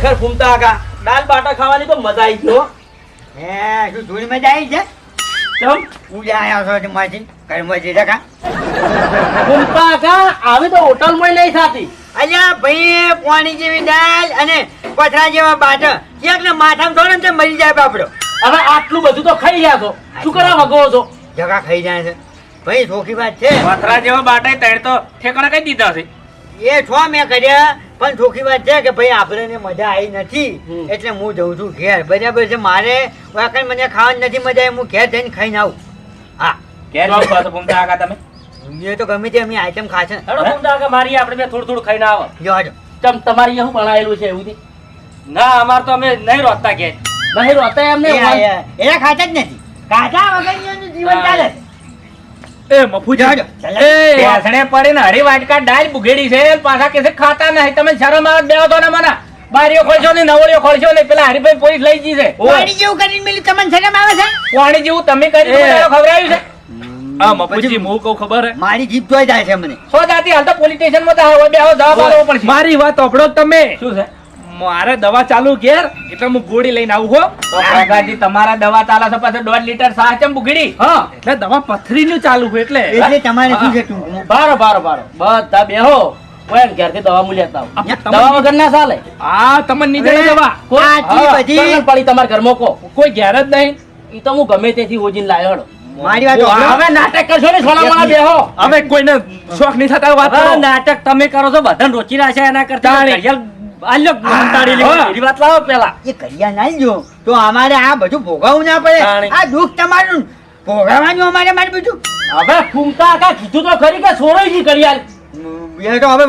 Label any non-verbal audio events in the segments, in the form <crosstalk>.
ખરેખર ફૂમતા કાકા દાલ બાટા ખાવાની તો મજા આવી ગયો હે. શું ધૂળ મજા આવી છે? ચમ પૂજા આવ્યા છો માંથી કર્મજી ટકા ફૂમતા કાકા આવી તો હોટલમાં નહીં થતી. અલ્યા ભાઈ પાણી જેવી દાલ અને પથરા જેવા બાટા. એક ને માથામાં થોડો ને મરી જાય બાપડો. હવે આટલું બધું તો ખાઈ ગયા છો. શું કરવા વગો છો? જગા ખાઈ જાય છે. ભાઈ સોખી વાત છે. પથરા જેવા બાટા તળ તો ઠેકાણા કઈ દીધા છે. એ છો મેં કર્યા. પણ ચોખ્ખી વાત છે કે ભાઈ આપણે મજા આવી નથી. એટલે હું જઉં છું ઘેર. બરાબર છે મારે વાકણ મને ખાવાની નથી મજા આવી હું ઘેર જઈને ખાઈને આવું. હા. ઘેર ભૂમતા તમે. એ તો ગમે તે એમની આઈટમ ખાશે. હેડો મારી આપણે બે થોડું થોડું ખાઈને આવો. જો હાજો. ચમ તમારી શું ભણાયેલું છે એવું ના અમાર તો અમે નહીં રોતા ઘેર. નહીં રોતા એમને એ ખાતા જ નથી. ખાતા વગર જીવન ચાલે છે. એ મફુજી. એ બેસણે પડીને હરી વાટકા દાળ બુગેડી છે પાછા કે ખાતા નહીં. તમે શરમ આવે બેહો તો ને મને. બારીઓ ખોલશો ને નવળીઓ ખોલશો ને પેલા હરીભાઈ પોલીસ લઈ છે. પાણી જેવું કરીને મેલી તમને શરમ આવે છે? પાણી જેવું તમે કરી. ખવડાવ્યું છે. આ મફુજી હું કહું ખબર હે? મારી જીભ જોઈ જાય છે મને. સો જાતી હાલ તો પોલીસ સ્ટેશનમાં તો બેહો જવાબ આપવો પડશે. મારી વાત સાંભળો તમે. શું છે? મારે દવા ચાલુ ઘેર એટલે હું ગોળી લઈને આવું હો. તો કાકાજી તમારા દવા ચાલે છે પાછળ દોઢ લીટર સાહ ચમ બુગડી હા એટલે દવા પથરીનું ચાલુ હોય એટલે. એટલે તમારે શું છે બારો બારો બારો. બધા બેહો. ઓય ને ઘેરથી દવા મૂલ્ય આવો દવા વગર ના ચાલે. આ તમને નહીં દવા. કોઈ- બધી- પડી તમારા ઘર મોકો. કોઈ ઘેર જ નહીં. ઈ તો હું ગમે તેથી ઓજીન લાયો હેડો. મારી વાત હવે નાટક કરશો ને સોના મોના બેહો. હવે કોઈને શોખ નહીં થતા વાત નાટક તમે કરો છો બધાને રોચી રહ્યા છે એના કરતા આલ્યો ઉતારી હા. એની વાત લાવો પેલા. એ કરિયા ના જો તો અમારે આ બધું ભોગવવું ના પડે. આ દુઃખ તમારું. ભોગવવાનું અમારે મારે બધું. હવે ફૂમતા કા કીધું તો ખરી કે છોડાઈ ગઈ ઘડિયાળ. એ તો હવે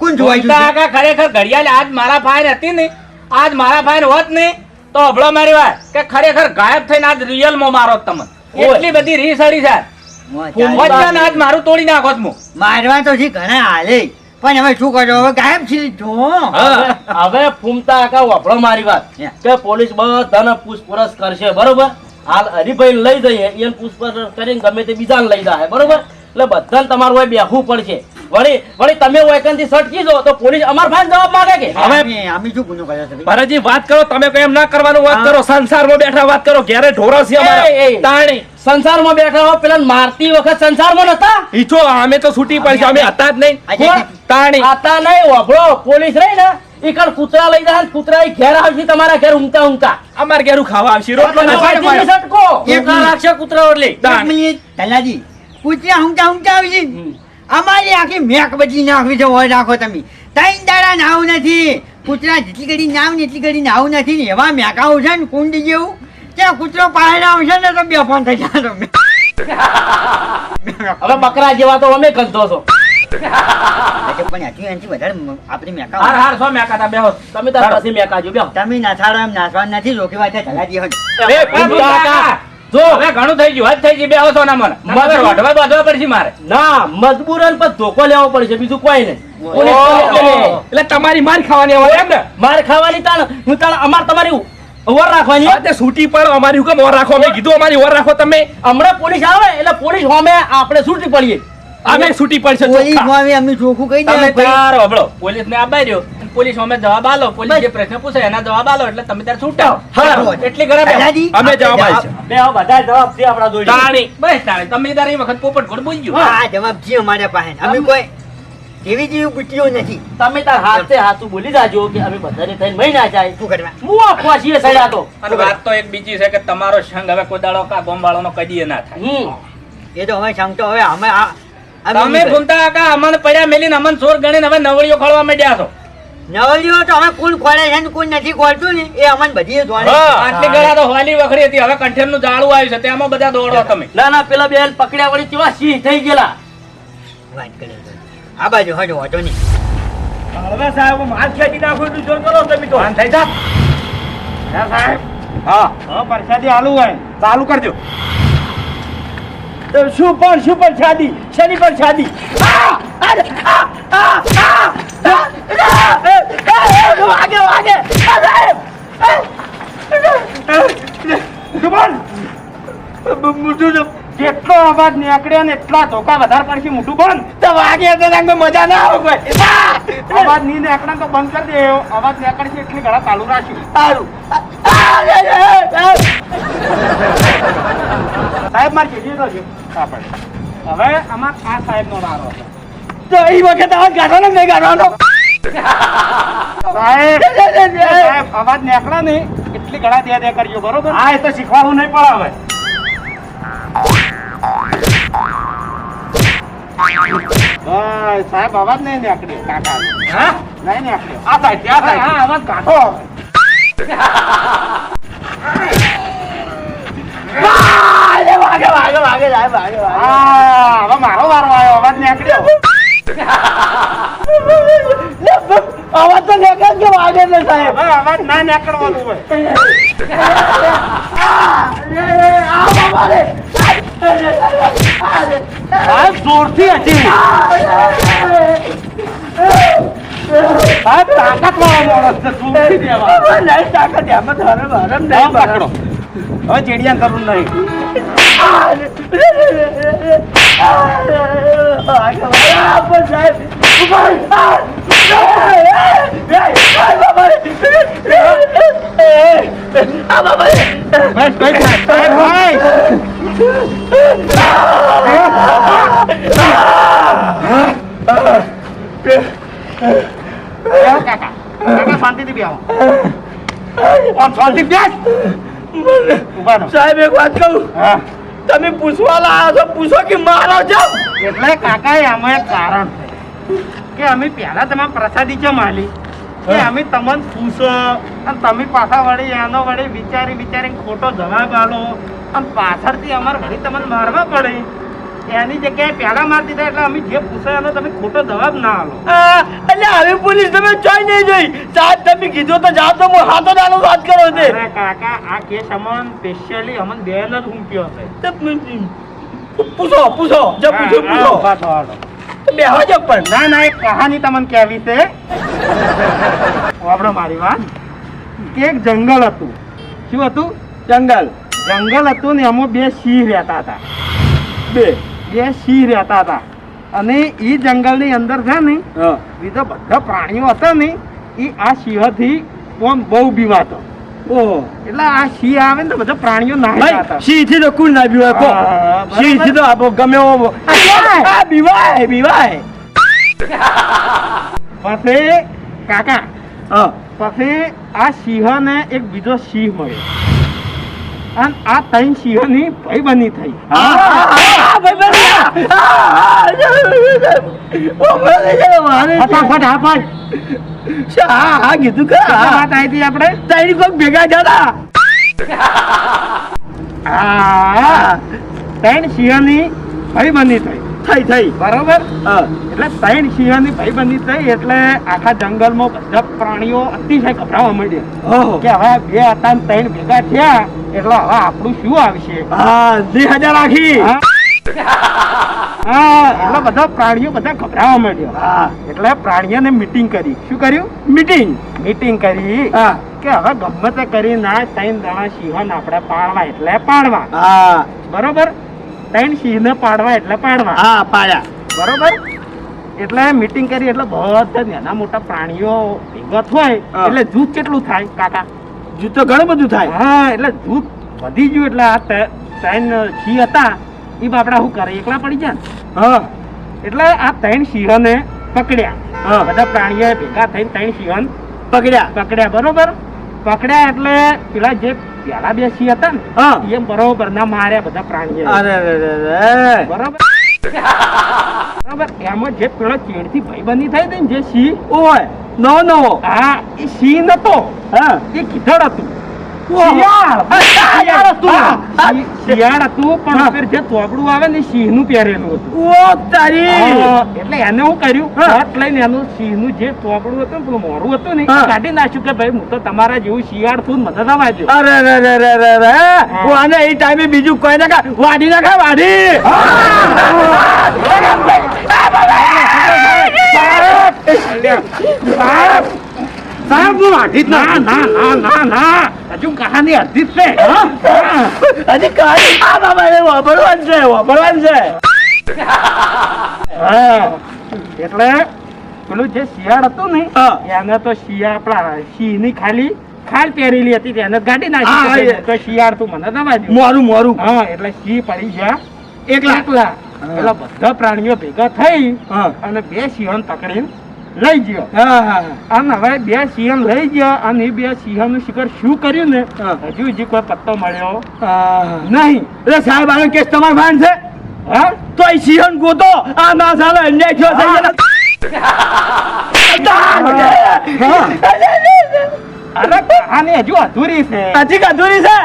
કોણ જોવાય ભૂમતા કાકા ખરેખર ઘડિયાળ આજ મારા ફાઈન હતી ને આજ મારા ફાઈન હોત ને તો અભળો મારી વાત કે ખરેખર ગાયબ થઈને આજ રિયલમાં મારો તમે એટલી બધી રીસ અડી છે. આજ મારું તોડી નાખો જ હું. મારવા તો ઘણા હાલે. પણ હવે શું કરો હવે ગાયબ છે જો. હવે ફૂમતા કા વાપરો મારી વાત. કે પોલીસ બધાને પૂછપરછ કરશે બરોબર? હાલ હરિભાઈ લઈ જઈએ એને પૂછપરછ કરીને ગમે તે બીજાને લઈ જાય બરોબર? એટલે બધાને તમારું હોય બેહવું પડશે. વળી વળી તમે વેકનથી સટકી જો તો પોલીસ અમાર ફાઈન જવાબ માંગે કે? હવે- અમે શું ગુનો કર્યો છે ભરતજી વાત કરો તમે કઈ એમ ના કરવાનું વાત. કરો સંસારમાં બેઠા વાત કરો ઘેરે ઢોરો છે. અમારા. તાણી સંસારમાં બેઠા હો પેલા મારતી વખત સંસારમાં નતા? ઈચો અમે તો છૂટી પડશે અમે હતા જ નહીં. તાણી. હતા નહીં ઓભળો પોલીસ રહી ને ઈ કૂતરા લઈ જાય કૂતરા ઘેર આવશે તમારા ઘેર ઊંઘતા ઊંઘતા. અમાર ઘેર ખાવા આવશે. રોટલો સટકો. એક રાખશે કૂતરા મિનિટ. તલાજી કૂતરા ઊંઘતા ઊંઘતા આવશે અમારી આખી મેક બચી નાખવી છે હોય રાખો તમે. ત્રણ દાડા નાવ નથી. કૂતરા જેટલી ઘડી નાવ ને એટલી ઘડી નાવ નથી ને એવા મેકાવું છે ને કુંડ જેવું. ત્યાં કૂતરો પાડે આવશે ને તો બે ફોન થઈ જાય તમે <laughs> હવે બકરા જેવા તો અમે કંધો છો તમે જો હવે ઘણું થઈ ગયું હદ થઈ ગઈ બેહો છો ના મને રોઢવા બાંધવા પડશે મારે. ના મજબૂરન પર ધોકો લેવો પડશે બીજું કોઈ નહીં. એટલે તમારી માર ખાવાની હોય એમ ને? માર ખાવાની તાણ હું તાણ અમાર તમારી ઓવર રાખવાની આ તે સૂટી પડો અમારી હુકમ ઓર રાખો અમે કીધું અમારી ઓર રાખો તમે. હમણાં પોલીસ આવે એટલે પોલીસ હોમે આપણે સૂટી પડીએ. અમે સૂટી પડશે પોલીસ ચોખ્ખા. માં અમે ચોખ્ખું કહી તમે દે તાર હબળો પોલીસ ને આબાઈ રહ્યો પોલીસ હોમે જવાબ આલો પોલીસ જે પ્રશ્ન પૂછે એના જવાબ આલો એટલે તમે ત્યારે છૂટાવ હા. એટલી ઘરે અમે જવાબ આપીશું. બે હવે બધા જવાબ છે આપણા જોડે. તાણી. બસ તાણી. તમે તારે એ વખત પોપટ ગોળ બોલજો. આ જવાબ છે અમારા પાસે. અમે કોઈ જેવી જેવી પૂછ્યો નથી. તમે તાર હાથે હાથું બોલી જાજો કે અમે બધાને થઈને મહી ના જાય. શું કરવા હું આપવા છીએ સડ્યા તો. અને વાત તો એક બીજી છે કે તમારો સંગ હવે કોદાળો કા ગોમ નો કદીએ ના થાય. એ તો હવે તો હવે અમે આ તમે ઘૂમતા કાકા અમને પડ્યા મેલીને અમન સોર ગણીને હવે નવળીઓ ખોળવા માંડ્યા છો. નવલીઓ તો હવે કોણ ખોળે છે ને કોણ નથી ખોળતું ને એ અમને બધી જોડે આટલી ગળા તો હોલી વખડી હતી હવે કંઠેરનું જાળું આવ્યું છે તેમાં બધા દોડો તમે. ના ના પેલા બેન પકડ્યા વળી કેવા સિંહ થઈ ગયેલા. વાત કરે. આ બાજુ હજો વાંધો નહીં હવે સાહેબ માલ ખેંચી નાખું એટલું જોર કરો તમે તો ભાન થઈ જા હા સાહેબ હા હા પરસાદી આલુ હોય ચાલુ કરજો તો શું પણ શું પણ શાદી શેની પણ શાદી વાગે વાગે કેટલો અવાજ નીકળ્યો ને એટલા ધોકા વધારે પડશે મોટું બંધ તો વાગે તો તમને મજા ના આવે કોઈ. અવાજ નહીં નીકળે તો બંધ કરી દે. અવાજ નીકળશે એટલી ઘણા ચાલુ રાખ્યું સારું. સાહેબ મારે કીધી તો છે. હવે આમાં આ સાહેબ નો વારો તો એ વખત અવાજ કાઢવાનો ને નહીં કાઢવાનો સાહેબ અવાજ નીકળે ને એટલી ઘણા દે દે કરજો બરોબર? હા એ તો શીખવાનું નહીં પડે હવે. સાહેબ અવાજ નહીં નીકળ્યો કાકા. હા? નહીં નીકળ્યો. આ સાઈડ આ સાઈડ હા અવાજ કાઢો. મારો વારો આવ્યો અવાજ નીકળ્યો. અવાજ તો નીકળે કે વાગે ને સાહેબ. અવાજ ના નીકળવાનું હોય. સાહેબ જોરથી હતી. સાહેબ તાકાત વાળો માણસ છે જોરથી દેવા. નહીં તાકાત એમ જ હરમ નહીં પકડો. હવે ચેડિયાન કરું નહીં. બસ સાહેબ કાકા કાકા શાંતિથી બેહો આમ શાંતિ બેસ સાહેબ એક વાત કહું? હા. તમે પૂછવા લાયા છો પૂછો કે મારો જાવ એટલે કાકા આમાં એક કારણ છે કે અમે પહેલા તમારે પ્રસાદી કેમ આલી કે અમે તમને પૂછો અને તમે પાછા વળી એનો વળી વિચારી વિચારી ખોટો જવાબ આલો. અને પાછળથી અમારે વળી તમને મારવા પડે. એની જગ્યાએ પહેલા મારી દીધા એટલે અમે જે પૂછાય એનો તમે ખોટો જવાબ ના આલો એટલે હવે પોલીસ તમે જોઈ નહીં જોઈ. સાહેબ તમે કીધું તો જાઓ તો હું હાથો દાનો વાત કરો છે. કાકા આ કેસ અમન સ્પેશિયલી અમન બેન જ ઊંઘ્યો છે. પૂછો પૂછો જો પૂછો હા, હા, પૂછો. ઊભા થો, હાલો. બેહો જો પણ. ના ના એક કહાની તમને કહેવી છે. વાપરો મારી વાત. કે એક જંગલ હતું. શું હતું? જંગલ. જંગલ હતું ને એમાં બે સિંહ રહેતા હતા. બે? બે સિંહ રહેતા હતા. અને એ જંગલની અંદર છે ને બીજા બધા પ્રાણીઓ હતા ને એ આ સિંહથી આમ બહુ ઓહો. એટલે આ સિંહ આવે ને તો બધા પ્રાણીઓ નાહતા સિંહથી તો કોણ ના બીવાય કો સિંહથી તો આપો ગમે એવો બીવાય બીવાય પછી કાકા પછી આ સિંહને એક બીજો સિંહ મળ્યો. અને આ ત્રણ સિંહોની ભાઈબંધી થઈ. ફટાફટ હા પાડ હા કીધું કે વાત આવી હતી આપણે? ત્રણ કોઈક ભેગા જતા. હા ત્રણ સિંહોની ભાઈબંધી થઈ. થઈ થઈ. બરોબર? એટલે ત્રણ સિંહોની ભાઈબંધી થઈ એટલે આખા જંગલમાં બધા પ્રાણીઓ અતિશય ગભરાવા માંડ્યા. કે હવે બે હતા ત્રણ ભેગા થયા એટલે હવે આપણું શું આવશે? હા બે હજાર હા. એટલે બધા પ્રાણીઓ બધા ગભરાવા માંડ્યો. એટલે પ્રાણીઓને મીટિંગ કરી. શું કર્યું? મીટિંગ મીટિંગ કરી હા. કે હવે ગમે તે કરી ના ત્રણ દાણા સિંહોને આપણે પાડવા એટલે પાડવા. હા. બરોબર? ત્રણ સિંહને પાડવા એટલે પાડવા. હા પાડ્યા. બરોબર? એટલે મીટિંગ કરી એટલે બધા નાના મોટા પ્રાણીઓ ભેગા હોય એટલે જૂથ કેટલું થાય કાકા? જૂથ તો ઘણું બધું થાય. હા એટલે જૂથ વધી ગયું એટલે આ ત્રણ સિંહ હતા. એ બાપડા શું કરે? એકલા પડી જાય. હા. એટલે આ ત્રણ સિંહને પકડ્યા. હા. બધા પ્રાણીઓ ભેગા થઈને ત્રણ સિંહોને પકડ્યા. પકડ્યા બરોબર? પકડ્યા એટલે પેલા જે પેલા બે સિંહ હતા ને એમ બરોબર ના માર્યા બધા પ્રાણીઓ. અરે બરોબર. બરાબર. એમાં જે પેલો ચેડથી ભાઈબંધી થઈ હતી ને જે સિંહ. ઓય નવો નવો. હા એ સિંહ નતો. હા. એ કીધડ હતું. શિયાળ. હતું. હા, શિ- શિયાળ હતું પણ જે તોબડું આવે ને સિંહનું પહેરેલું હતું. ઓ તારી. એટલે એને શું કર્યું. લઈને એનું જે તોબડું હતું પેલું મોરું હતું ને કાઢી નાખ્યું કે ભાઈ હું તો તમારા જેવું શિયાળ છું મદદ અરે રે રે રે રે રે હું. એ ટાઈમે બીજું કોઈ ના વાડી ના ખા વાડી સાહેબ હું અડધી જ ના ના ના ના ના. હજુ કહાની અડધી જ છે? હજી કાંઈ આ બાબાને વાપરવાનું છે વાપરવાનું છે. એટલે પેલું જે શિયાળ હતું ને એને તો શિયા આપણા સિંહની ખાલી ખાલ પહેરેલી હતી તેને ગાડી નાખી તો શિયાળ તું મને દવા દે મોરું મોરું. હા એટલે સિંહ પડી ગયા. એકલા? એકલા. પેલા બધા પ્રાણીઓ ભેગા થઈ અને બે શિયાળ પકડીને લઈ ગયો. હા હા અને હવે બે સિંહ લઈ ગયા અને એ બે સિંહણનું શિકાર શું કર્યું ને? હજુ હજુ કોઈ પત્તો મળ્યો નહીં. એટલે સાહેબ આનો કેસ તમારો ભાન છે હા? તો એ સિંહણ ગોતો. આ ના સાલે અન્યાય થયો છે અરે કહાની હજુ અધૂરી છે. હજી અધૂરી છે?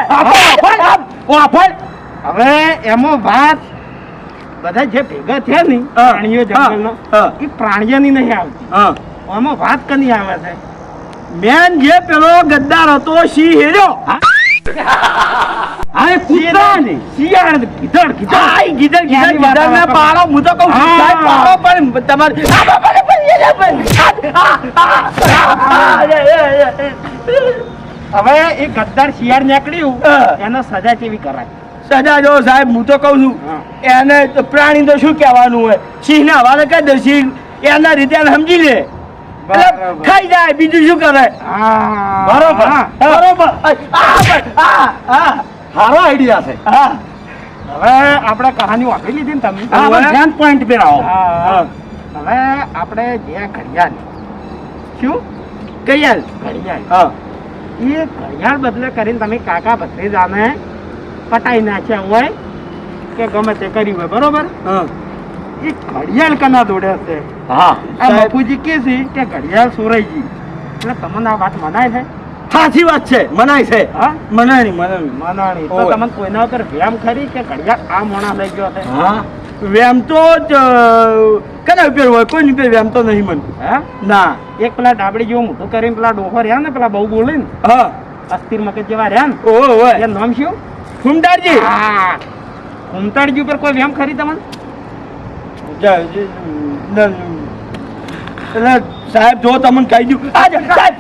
હવે એમાં વાત બધા જે ભેગા થયા ને પ્રાણીઓ જંગલનો એ પ્રાણીઓની નહીં આવતી આમાં વાત કની આવે છે મેન જે પેલો ગદ્દાર હતો સિંહ હેર્યો હા એ કૂતરા ને શિયાળ ગીધડ ગીધડ ને પાડો હું તો કહું. સાહેબ પાડો પણ તમારે આ પણ એ લે પણ. એ. હવે એ ગદ્દાર શિયાળ નીકળ્યું એનો એને સજા કેવી કરાય સજા જો સાહેબ હું તો કહું છું એને પ્રાણી તો શું કહેવાનું હોય? સિંહ ને હવાલે કહી દે સિંહ એના રીતે સમજી લે. ખાઈ જાય બીજું શું કરે? બરોબર. બરોબર. સારો આઈડિયા છે. હવે આપણે કહાની વાપરી લીધી ને તમે? ધ્યાન પોઈન્ટ પે આવો. હા. હવે આપણે જે ઘડિયાળ. શું? ઘડિયાળ. ઘડિયાળ. હા. એ ઘડિયાળ બદલે કરીને તમે કાકા ભત્રીજાને પટાઈ નાખ્યા હોય કે ગમે તે કર્યું હોય બરોબર? એ ઘડિયાળ કના દોડે છે. હા. આ બાપુજી કે છે કે ઘડિયાળ સોરાઈ એટલે તમને આ વાત મનાય છે? સાચી વાત છે મનાય છે. હા? મનાણી મનાય મનાણી. તો તમને કોઈના ઉપર વ્યામ ખરી કે ઘડિયાળ આ મોણા લઈ ગયો છે? હા. વ્યામ તો જ કના ઉપર હોય કોઈ ઉપર વ્યામ તો નહીં મન હા? ના. એક પેલા ડાબડી જેવું મોટું કરીને પેલા ડોહો રહ્યા ને પેલા બહુ બોલે ને હા. અસ્થિર મગજ જેવા રહ્યા ને? ઓ હોય એનું નામ શું? હુમદારજી હુમતારજી ઉપર કોઈ વેમ ખરી તમને? સાહેબ જો તમને કહી દઉં. સાહેબ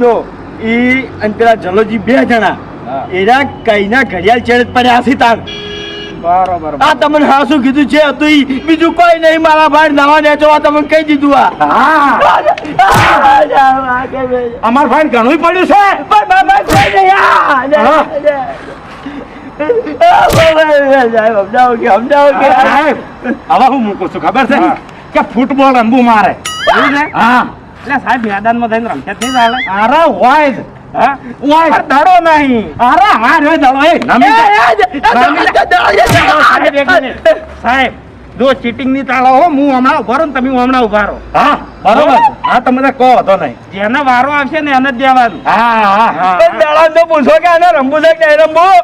જો એ અને જલોજી બે જણા એના કઈ ના ઘડિયાળ ચેડ પડ્યા છે તાર બરોબર આ તમને હા શું કીધું છે હતું બીજું કોઈ નહીં મારા ભાઈ નવા નેચવા તમે કહી દીધું આ. અમાર ભાઈ ઘણું પડ્યું છે. પણ બાબા કોઈ નહીં. હવે હું મૂકું છું ખબર છે? કે ફૂટબોલ રમવું મારે. હા. એટલે સાહેબ મેદાનમાં થઈને રમશે જ નહીં ચાલે અરે હોય દડો નહીં. અરે હા રે દડો એ. સાહેબ જો ચીટિંગની તાળો હો હું હમણાં ઊભા રહું ને તમે હમણાં ઊભા રહો. હા બરોબર. હા તમને કહો તો નહીં. જેને વારો આવશે ને એને જ દેવાનું. હા હા હા. દડા તો પૂછો કે આને રમવું છે કે રમવું?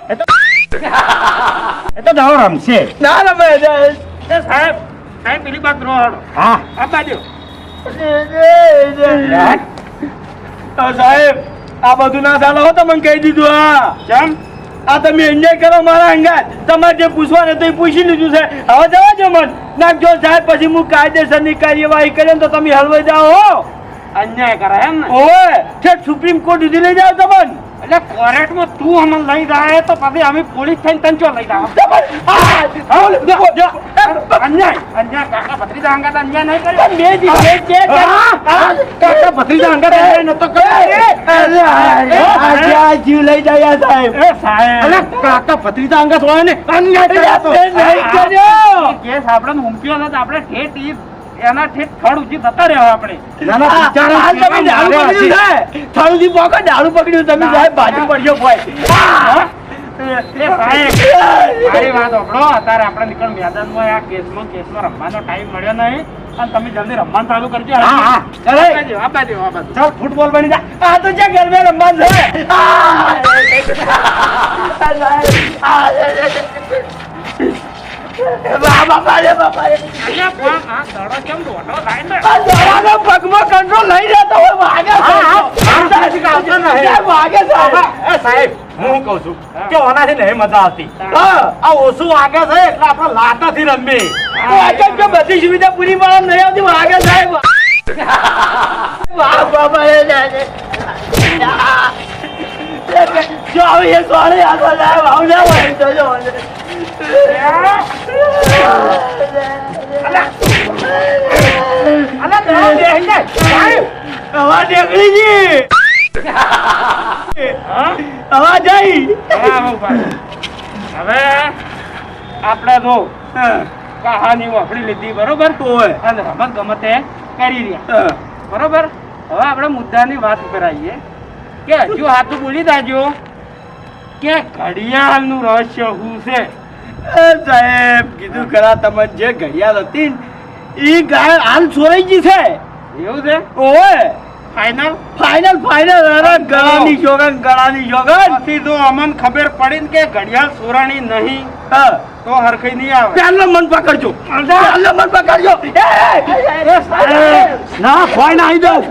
એ તો દડો રમશે. ના રમે સાહેબ સાહેબ પેલી બાજુ રહો. હા. આ બાજુ. સાહેબ. આ બધું ના ચાલો હો તમને કહી દીધું હા. કેમ? આ તમે એન્જોય કરો મારા અંગાત તમારે જે પૂછવાનું હતું એ પૂછી લીધું છે. હવે જવા જો મન. નાખજો સાહેબ પછી હું કાયદેસરની કાર્યવાહી કરે ને તો તમે હલવાઈ જાઓ હો. અન્યાય કરે એમ ને? ઓવે છે સુપ્રીમ કોર્ટ સુધી લઈ જાઓ તમને એટલે કોર્ટમાં તું અમને લઈ જાય તો પછી અમે પોલીસ થઈને તને ચો લઈ જાવ જો. અન્યાય અન્યાય કાકા ભત્રીજા અંગાત અન્યાય નહીં કર્યો બે દી- બે ચેક કાકા ભત્રીજા અંગાત અન્યાય નતો કર્યો આ જીવ લઈ જાય સાહેબ એ સાહેબ અરે, કાકા ભત્રીજા અંગત હોય ને અન્યાય કર્યો નહીં કર્યો. કેસ આપણે મૂક્યો ને આપણે ઠેઠ એના ઠેઠ થડ ઊંચી થતા રહેવા આપણે. ના, ના, બિચારા તમે ડાળું પકડ્યું છે. થાળુથી પોકો, ડાળું પકડ્યું તમે સાહેબ બાજુ પડજો ભાઈ. હા? એ સાહેબ મારી વાત સાંભળો. અત્યારે આપણે નીકળ મેદાનમાં. આ કેસમાં કેસમાં રમવાનો ટાઈમ મળ્યો નહીં. અને તમે જલ્દી રમવાનું ચાલુ કરજો. હા, હા. ચાલો. ફૂટબોલ બની જા આ તો જે ગરબે રમવાનું છે. પગમાં કંટ્રોલ લઈ કે બધી સુવિધા પૂરી પાડવા નહીં આવતી વાગે સાહેબ વાહ બાબા જો હવે એ આગળ આવું જો ના આપણે જો કહાની વાપરી લીધી બરોબર. અને રમત ગમતે કરી રહ્યા. બરોબર હવે આપણે મુદ્દાની વાત કરાવીએ કે હજુ હાથું બોલી દાજો કે ઘડિયાળનું રહસ્ય શું છે સાહેબ કીધું ખરા તમે જે ઘડિયાળ હતી એ ગાય હાલ છોરાઈ ગઈ છે. એવું છે? ઓય ફાઈનલ ફાઇનલ ફાઇનલ અરે ગળાની જોગન ગળાની જોગન. પછી જો અમને ખબર પડી ને કે ઘડિયાળ સોરાણી નહીં. તો હરખઈ નહીં આવે. પહેલો મન પકડજો. પહેલો મન પકડજો. ના કોઈ ના આવી દઉં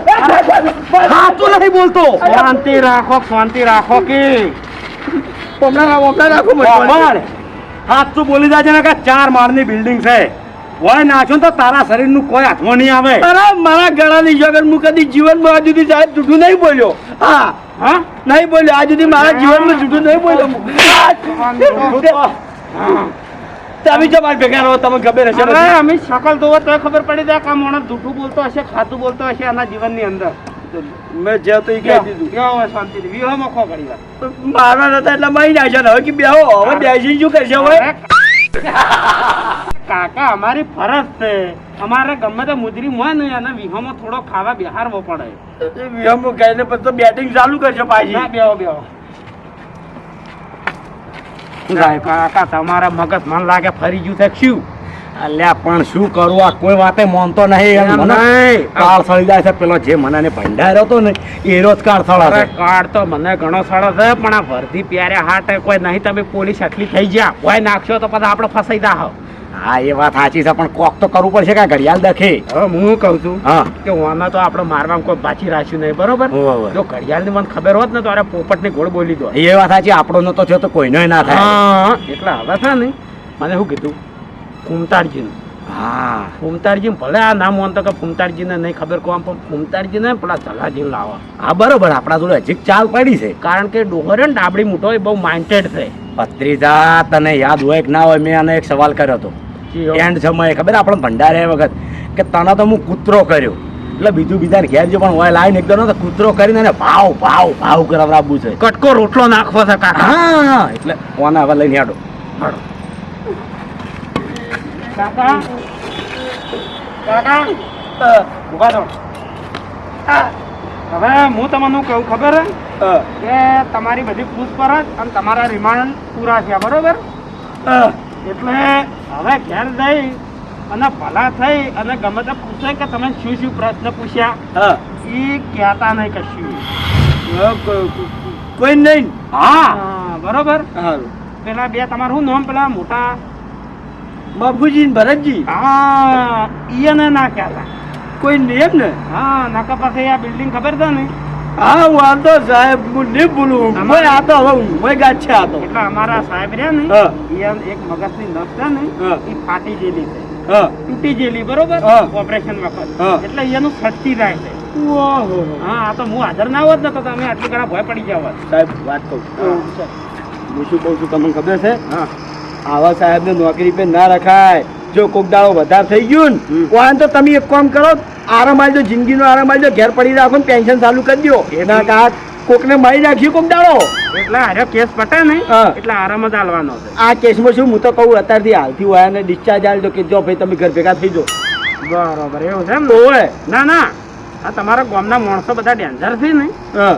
હા નહીં બોલતો. શાંતિ રાખો શાંતિ રાખો કે. હમણાં હમણાં રાખો મને. હાથ બોલી જાય છે ને કે ચાર માળની બિલ્ડિંગ છે. હોય નાખ્યો તો તારા શરીરનું કોઈ હાથમાં નહીં આવે. અરે મારા ગળાની જોગન હું કદી જીવનમાં આજ સુધી સાહેબ જૂઠું નહીં બોલ્યો. હા. હા? નહીં બોલ્યો. આજ સુધી મારા જીવનમાં જૂઠું નહીં બોલ્યો તમે જો મારી ભેગા રહો તમને ખબર હશે અમે જોવો તો ખબર પડી જાય કે આ માણસ જૂઠું બોલતો હશે ખાતું બોલતો હશે આના જીવનની અંદર. મેં જે તો કહી દીધું. કેવો હોય શાંતિથી? વિહો મખો ઘડી વાર. મારા નતા એટલે મહી ને. હવે કે બેહો. હવે બેસી શું કરશે હવે? કાકા અમારી ફરજ છે. અમારે ગમે તે મુજરી હોય ને અને વિહોમાં થોડો ખાવા બિહારવો પડે. વિહોમાં કહીને પછી બેટિંગ ચાલુ કરશે પાછી. બેહો બેહો. કાકા તમારા મગજ મન લાગે ફરી ગયું છે. શું અલ્યા પણ શું કરું? આ કોઈ વાતે માનતો નહીં એમ. મને. કાળ સળી જાય છે. પેલો જે મને ને ભંડાર્યો હતો ને એ રોજ કાળ સળા છે. કાળ તો મને ઘણો સળો છે પણ આ વર્ધી પ્યારે હાટ કોઈ નહીં. તમે પોલીસ આટલી થઈ ગયા. કોઈ નાખશો તો પછી આપણે ફસાઈ દા હા એ વાત સાચી છે પણ કોક તો કરવું પડશે કે ઘડિયાળ દખે? હું કહું છું? કે ઓમાં તો આપણે મારવામાં કોઈ બાચી રાખ્યું નહીં બરોબર. જો ઘડિયાળની મને ખબર હોત ને તો અરે પોપટની ગોળ બોલી દો. એ વાત સાચી આપણો નતો થયો તો કોઈનો ના થાય. એટલે હવે છે ને મને શું કીધું? ફૂમતાડજીનું હા. ફૂમતારજી ભલે આ નામ માનતો કે ફૂમતાડજીને નહીં ખબર કોમ પણ ફૂમતાડજીને પેલા જલાજીને લાવો. હા બરોબર. આપણા જોડે હજી ચાલ પડી છે. કારણ કે ડોહરે ને ડાબડી મોટો એ બહુ માઇન્ડેડ છે. પત્રીજા તને યાદ હોય કે ના હોય મેં આને એક સવાલ કર્યો હતો. એન્ડ સમયે ખબર આપણે ભંડારે એ વખત કે તને તો હું કૂતરો કર્યો. એટલે બીજું બીજા ઘેર જો પણ હોય લાઈન એકદમ તો કૂતરો કરીને એને ભાવ ભાવ ભાવ કરાવડાવવું છે. કટકો રોટલો નાખવો છે કાકા. હા એટલે કોને હવે લઈને હેડો. કાકા? કાકા? ઊભા થો હવે હું તમને કહું ખબર કે તમારી બધી પૂછપરછ અને તમારા રિમાન્ડ પૂરા થયા બરોબર. એટલે હવે ઘેર જઈ અને ભલા થઈ અને ગમે તે પૂછે કે તમે શું શું પ્રશ્ન પૂછ્યા હા. એ કહેતા નહીં કશું. કોઈ નહીં. હા બરોબર. પેલા બે તમારું શું નામ પેલા મોટા બાપુજી ને ભરતજી? હા ઈયને ના કહેતા કોઈ નહીં ને? હા નાકા પાસે આ બિલ્ડિંગ ખબર છે ને? હા વાંધો સાહેબ હું નહીં ભૂલું હું આ તો હવે હું ગાત છે આ તો. એટલે અમારા સાહેબ રહ્યા ને ઈયન એક મગજની નસ છે ને એ ફાટી ગયેલી છે. તૂટી ગયેલી બરોબર? ઓપરેશન વખત. એટલે એનું સટકી જાય છે. ઓહો. હા આ તો હું હાજર ના હોત ને તો તમે આટલી ઘણા ભય પડી હોત. સાહેબ વાત કહું હું શું કહું છું તમને ખબર છે? હા. આવા સાહેબને નોકરી પે ના રખાય. જો કોક દાડો વધારે થઈ ગયું ને કોણ તો તમે એક કામ કરો આરામ આલજો જિંદગીનો આરામ આલજો ઘેર પડી રાખો ને પેન્શન ચાલુ કરી દો એના કા કોકને મારી નાખ્યું કોક દાડો. એટલે હારે કેસ પટે નહીં એટલે આરામ જ હાલવાનો આ કેસમાં શું હું તો કહું અત્યારથી હાલથી હોય ને ડિસ્ચાર્જ આલજો કે જો ભાઈ તમે ઘર ભેગા થઈ જાઓ. બરોબર એવું છે એમ ને? ઓય ના ના. આ તમારા ગામના માણસો બધા ડેન્જર છે ને.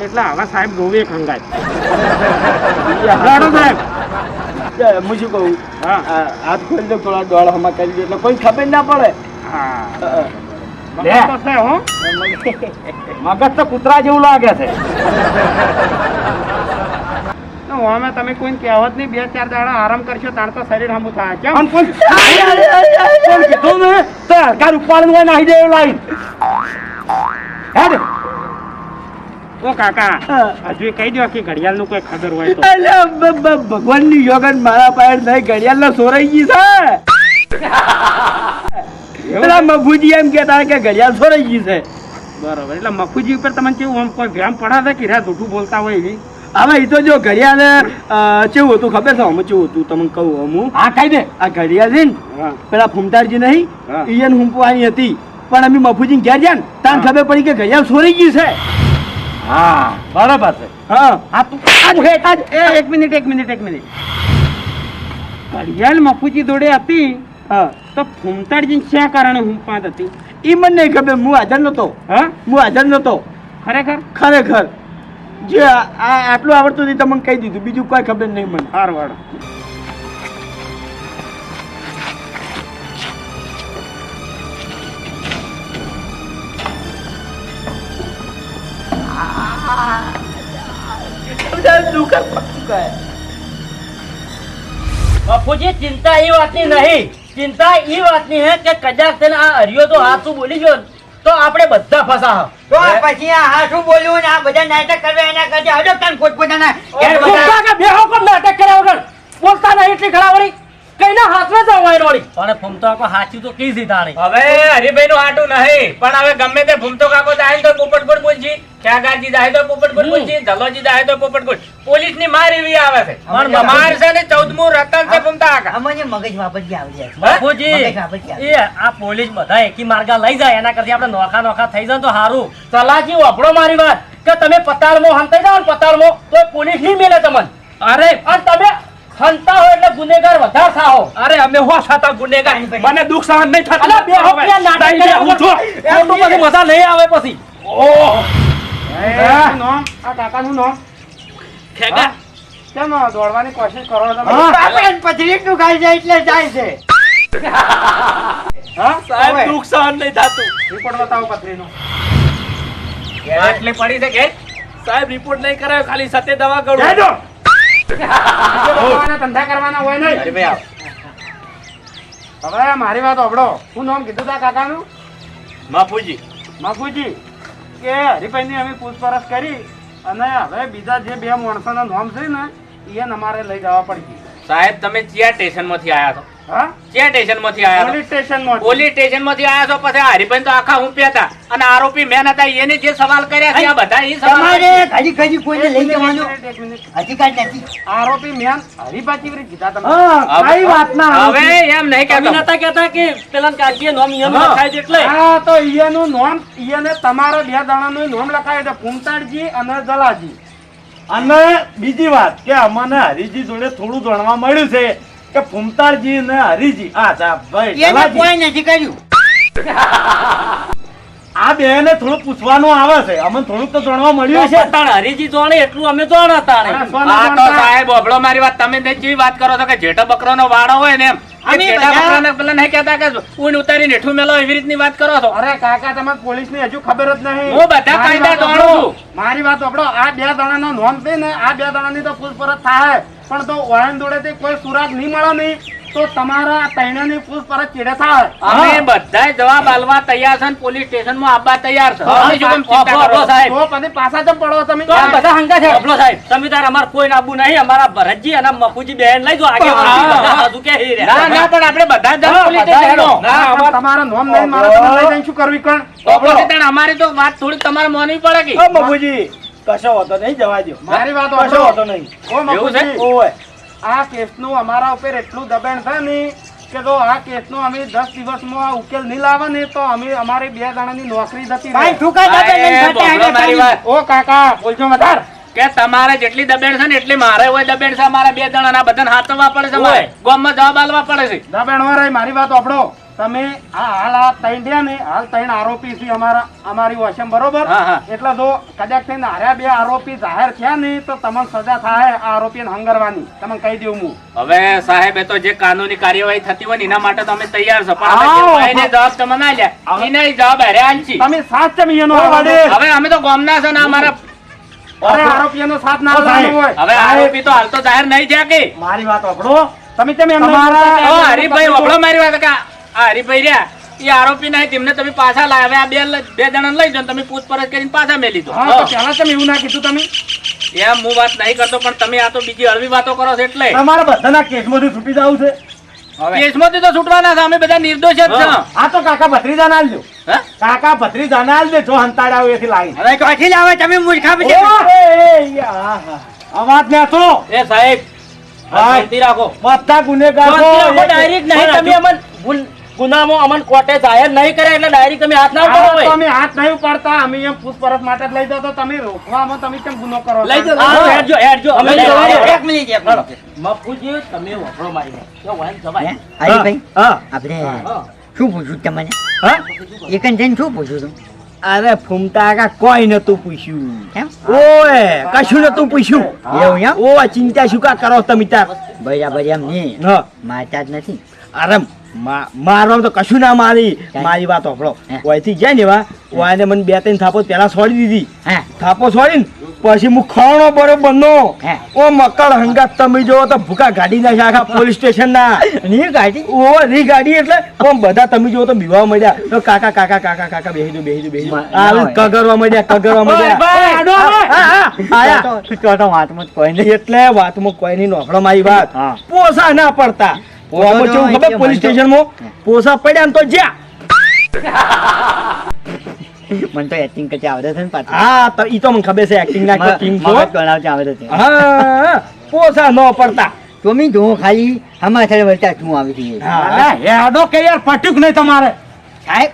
એટલે આવા સાહેબ ગોવે ખંગાય સાહેબ? હું શું કહું? હાથ ખોલી દો થોડા દોડ હમા કરી દો એટલે કોઈ ખબર ના પડે. મગજ તો કૂતરા જેવું લાગે છે. અમે તમે કોઈ કહેવત નહીં બે ચાર દાડા આરામ કરશો તાર તો શરીર હમું થાય. કેમ? કીધું ને તો હડકાર ઉપાડીને નાહી દે એવું હેડ. ઓ કાકા હજુ કહી દો કે ઘડિયાળનું કોઈ ખબર હોય તો. અલ્યા, બ- બ- યોગન મારા પાસે નહીં ઘડિયાળ સોરાઈ ગઈ છે. <laughs> પેલા મફુજી એમ કહેતા કે ઘડિયાળ સોરાઈ ગઈ છે. બરોબર એટલે મફુજી ઉપર તમને કેવું આમ કોઈ ભ્રમ પડાવે કે રા જૂઠું બોલતા હોય એવી? હવે એ તો જો ઘડિયાળ કેવું હતું ખબર છે? અમે કેવું હતું તમને કહું હું. હા કઈ દે. આ ઘડિયાળ છે ને પેલા ફૂમતારજી નહીં. ઈયન હુંપવાની હતી. પણ અમે મફુજી ઘેર જાય ને તાન ખબર પડી કે ઘડિયાળ સોરાઈ ગઈ છે. હા બરાબર છે. હા. હા તું આજ હે આજ એ એક મિનિટ એક મિનિટ એક મિનિટ. ઘડિયાળ મફુજી દોડે હતી હા. તો ફૂમતાડજી શા કારણે હુંપાત હતી? એ મને નહીં ખબર હું હાજર નતો. હા? હું હાજર નતો. ખરેખર? ખરેખર. જે આટલું આવડતું હતું તમને કહી દીધું. બીજું કોઈ ખબર નહીં મને. હાર વાળો બાપુજી ચિંતા એ વાતની નહીં. ચિંતા એ વાતની હે કે કદાચ તેને આ હરિયો તો હાથું બોલી ગયો? તો આપણે બધા ફસાહ. તો પછી આ હાથું બોલવું ને આ બધા નાટક કરવા એના કરતા હડો તાન પોતપોતાના ઘેર બેહો કોમ નાટક કર્યા વગર? બોલતા નહીં એટલી કઈના હાથમાં જવાય પણ ફૂમતો હાચું તો હવે હરિભાઈ નું હાટું નહીં પણ હવે ગમે તે ભૂમતો કાકો જાય તો પોપટગુડ તો. ધલોજી તો પોલીસની માર એવી આવે છે. પણ માર છે ને ચૌદમું રતન છે ભૂમતા કાકા અમને મગજ વાપરજી આવી જાય બાપુજી મગજ વાપરજી આવી એ આ પોલીસ બધા એકી માર્ગા લઈ જાય એના કરતી આપણે નોખા નોખા થઈ જાય તો સારું સલાહજી વાપરો મારી વાત. કે તમે પતાળમાં હંતાઈ જાવ ને પતાળમાં તો પોલીસ નહીં મેલે તમને. અરે. અને તમે હંતા હો એટલે ગુનેગાર વધારે થાઓ અરે અમે હો સાતા ગુનેગાર. મને દુઃખ સહન નહીં થતું. અલા બે નાટક. તો મજા નહીં આવે પછી. એ, નામ આ કાકાનું નામ ખેગા કેમ દોડવાની કોશિશ કરો તમે ખાઈ જાય એટલે જાય છે હા? સાહેબ દુઃખ સહન નહીં થતું. રિપોર્ટ બતાવો પથરીનો. પડી છે કે? સાહેબ રિપોર્ટ નહીં કરાયો ખાલી સાથે દવા કરું <laughs> ધંધા કરવાના હોય નહીં. હવે મારી વાત સાંભળો હું નામ કીધું તા કાકાનું? માફુજી. મફુજી. કે હરિભાઈની અમે પૂછપરછ કરી અને હવે બીજા જે બે માણસોના નામ છે ને એને અમારે લઈ જવા પડશે સાહેબ, તમે ચિયા સ્ટેશનમાંથી આવ્યા હતા હા? સ્ટેશનમાંથી આયા છો? પોલીસ સ્ટેશનમાં પોલીસ સ્ટેશનમાંથી આયા છો? પછી હરિભાઈ તો આખા અને આરોપી મેન હતા એને જે સવાલ કર્યા છે આ બધા એ સવાલ તમારે ઘડી ઘડી કોઈને લઈ જવાનો. એક મિનિટ, એક મિનિટ. અધિકાર નથી. આરોપી મેન હરિભાઈ કેવી કીધા તમે હા કઈ વાત ના હવે એમ નહીં તમે નતા કહેતા કે પેલા કાકીએ નોમ ઈયમ લખાય એટલે? હા તો ઈયાનું નામ ઈયાને તમારા બે દાણાનું નામ લખાય છે ફૂમતાડજી અને જલાજી. અને બીજી વાત કે અમને હરીજી જોડે થોડું જાણવા મળ્યું છે. કે ફૂમતારજી ને હરીજી. આ સાહેબ ભાઈ એને કોઈ નથી કર્યું. <laughs> આ બેને થોડું પૂછવાનું આવે છે. અમને થોડુંક તો જાણવા મળ્યું છે. તાણ હરીજી જોણે એટલું અમે જાણા હતા હા, આ તો સાહેબ ઓભળો મારી વાત. તમે જેવી વાત કરો છો કે જેઠો બકરોનો વાળો હોય ને એમ એ અમે જેઠા બધા- બકરાને પેલા નહીં કહેતા કે ઊંટ ઉતારીને મેલો એવી રીતની વાત કરો છો? અરે કાકા તમે પોલીસની હજુ ખબર જ નહીં. બધા મારી વાત જાણું સાંભળો. છું. મારી વાત સાંભળો આ બે દાણાનો નોંધ છે ને આ બે દાણાની તો પૂછપરછ થાય. પણ તો વાહન જોડેથી કોઈ સુરાગ નહીં મળે નહીં તો તમારા તૈણાની પૂછપરછ ચીડે થાય. અમે બધાય જવાબ આલવા તૈયાર છે પોલીસ સ્ટેશનમાં આવવા તૈયાર છે. તમે શું કેમ ચિંતા કરો સાહેબ? તો પછી પાછા જમ પડો તમે? તો બધા હંગા છે ઓફલો સાહેબ. તમે તાર અમાર કોઈ નાબુ નહીં અમારા ભરતજી અને મફુજી બેન લઈ જો આગે હા. કે હી ના ના પણ આપણે બધા જ પોલીસ સ્ટેશનમાં. ના, પણ તમારા નોમ નહીં મારા તમે લઈ જઈને શું કરવી કણ? તો અમારી તો વાત થોડીક તમારે માનવી પડે કે? બાબુજી કશો હોતો નહીં જવા દો મારી વાત કશો. હોતો નહીં. એવું છે? ઓય આ કેસનું અમારા ઉપર એટલું દબાણ થાય ને કે જો આ કેસનો અમે દસ દિવસમાં આ ઉકેલ નહીં લાવે ને તો અમે અમારી બે દાણાની નોકરી જતી ભાઈ ઠુકા દાદા મારી વાત. ઓ કાકા બોલજો વધાર. કે તમારે જેટલી દબેણ છે ને એટલી મારે હોય દબેણ છે અમારા બે જણા બધાને હાથવા પડે છે ગોમ મારે ગામમાં જવાબ આલવા પડે છે. દબેણ વાળા મારી વાત સાંભળો તમે આ હાલ આ ત્રણ રહ્યા ને હાલ ત્રણ આરોપી છે અમારા અમારી વોશમ બરોબર. એટલે જો કદાચ થઈને હાર્યા બે આરોપી જાહેર થયા ને તો તમને સજા થાય આ આરોપીને હંગરવાની. તમને કહી દઉં હું. હવે સાહેબ એ તો જે કાનૂની કાર્યવાહી થતી હોય ને એના માટે તમે તૈયાર છો. પણ જવાબ તમે ના લ્યા. એને જવાબ હેરાન છે. તમે સાત છે. હવે અમે તો ગામના છે ને અમારા સાથ ના હોય. હવે આરોપી તો હાલ તો જાહેર નહીં થયા કે? મારી વાત તમે ઓ હરીભાઈ મારી વાત આ હરીભાઈ રહ્યા. એ આરોપી નહીં તેમને તમે પાછા લાવ્યા બે બે જણા લઈ જાઓ તમે પૂછપરછ કરીને પાછા મેલી દો. હા તમે એવું ના કીધું તમે. એમ હું વાત નહીં કરતો પણ તમે આ તો બીજી હળવી વાતો કરો છો એટલે. તમારા બધાના કેસમાંથી છૂટી જવું છે. કેસમાંથી તો છૂટવાના છે અમે બધા નિર્દોષ જ છે. આ તો કાકા ભત્રીજાને આલજો. કાકા ભત્રીજા ના આલજો જો હંતાડા હોય એથી લાવી હવે કાઠી લાવે તમે મૂર્ખા પછી. અવાજ ના તો એ સાહેબ. શાંતિ રાખો. બધા ગુનેગાર. ડાયરેક્ટ નહીં તમે અમન ગુન- ગુનામાં અમન કોર્ટે જાહેર નહીં કરે એટલે ડાયરેક્ટ તમે હાથ ના ઉપાડો તો હોય. હાથ નહીં ઉપાડતા. અમે એમ પૂછપરછ માટે જ લઈ જતો તો તમે રોકવામાં તમે કેમ ગુનો કરો લઈ જાઓ, હેડજો, હેડજો. અમે એક મિનિટ, એક મિનિટ, મફુજી, તમે વફરો મારી વાત. જો જવાય. હે? હરીભાઈ હા આપણે શું પૂછ્યું તમને? હા? એકન જઈને શું પૂછ્યું તમે અરે ફૂમતા કા કોઈ નતું પૂછ્યું. કેમ? ઓય કશું નતું પૂછ્યું. એવું એમ? ઓ ચિંતા શું કા કરો તમે તાર બરાબર એમ નહીં માતા જ નથી. અરે મા- મારવામાં તો કશું ના મારી. મારી વાત હોભળો ઓયથી ગયા ને એવા ઓયને મને બે ત્રણ થાપો પેલા છોડી દીધી. થાપો છોડીને પછી હું ખાણો બરોબર નો ઓ મકર હંગાત તમે જો તો ભૂકા ગાડી ના આખા <laughs> પોલીસ સ્ટેશન ના. ની ગાડી? ઓ રી ગાડી એટલે ઓમ બધા તમે જો તો બીવા મળ્યા. તો કાકા કાકા કાકા કાકા બેહી દો બેહી દો બેહી દો. ના કગરવા મળ્યા કગરવા મળ્યા. આયા. તો- તો વાતમાં કોઈ નહીં. એટલે વાતમાં કોઈ નહીં નોખડો મારી વાત. પોસા ના પડતા. આમાં કેવું ખબર પોલીસ સ્ટેશનમાં? પોસા પડ્યા ને તો જ્યાં? <laughs> મને તો એક્ટિંગ કરતી આવડે છે ને પાછું. હા તો ઈ તો મને ખબર છે એક્ટિંગ ના મ- તો ગણાવતી આવડે છે. હા પોસા ન પડતા. તો મી જો ખાલી હમાથે વળતા તું આવી ગઈ હા. હેડો કે યાર પટુક નહીં તમારે? સાહેબ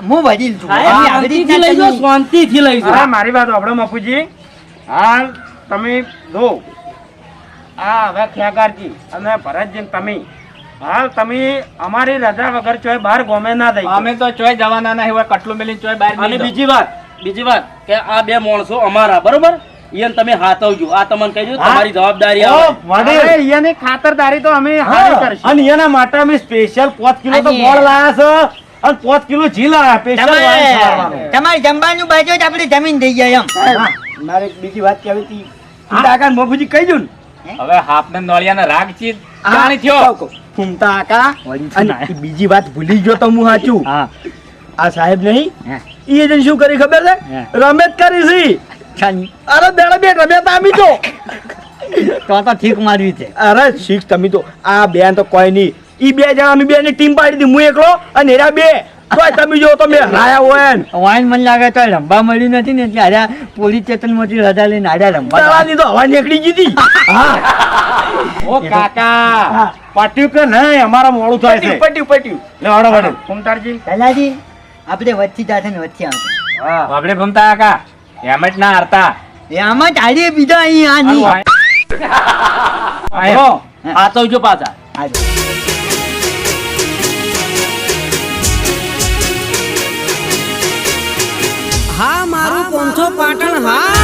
હું વડીલ છું. શાંતિથી લઈ જાઓ, તમે- શાંતિથી લઈ જાઓ. હા મારી વાત આપડો મફુજી હાલ તમે જો આ હવે ખ્યાકારજી અને ભરતજી ને તમે. હાલ તમે અમારી રજા વગર ચોય બહાર ગોમે ના દઈ. અમે તો ચોય જવાના ના હોય કટલું મેલીને ચોય બહાર અને બીજી વાત. બીજી વાત કે આ બે માણસો અમારા બરોબર? ઈયન તમે હાથવજો. આ તમને કહી દઉં તમારી જવાબદારી આવે. અહીંયાની ખાતરદારી તો અમે હારી કરશું. અને ઈયના માટે અમે સ્પેશિયલ 5 કિલો તો ગોળ લાયા છે. અને 5 કિલો જી લાયા સ્પેશિયલ તમારે તમારે જમવાનું બાજુ જ આપણી જમીન થઈ જાય એમ. મારે બીજી વાત કહેવી હતી. કાકા મફુજી કહી દઉં ને. હવે હાપને નોળિયાને રાગ ચીજ જાણી થયો. ફૂમતા આકા અને બીજી વાત ભૂલી ગયો તો હું સાચું. આ સાહેબ નહીં. એ ઈ જઈને શું કરી ખબર છે. રમેત કરી છે. અરે બેડા બે રમેત આમી તો. તો તો ઠીક મારવી છે. અરે શીખ તમે તો. આ બેન તો કોઈ નહીં. ઈ બે જણા અમે બે ટીમ પાડી દી હું એકલો અને એરા બે. તોય તમે જો તમે હરાયા હોય ને વાઈન મને લાગે તો મળી નથી ને એટલે પોલીસ સ્ટેશનમાંથી રજા લઈને દીધો હવા નીકળી જીધી ઓ કાકા પટ્યું કે નહીં? અમારા મોડું થાય છે. પટ્યું પટ્યું લે હળો વડે કુમતારજી પહેલાજી આપણે વચ્ચે જાતે ને વચ્ચે આવશે ભમતા કાકા. એમ જ ના હારતા એમ જ હારીએ બીજા અહીં આ નહીં જો પાછા. છો પાટણ હા?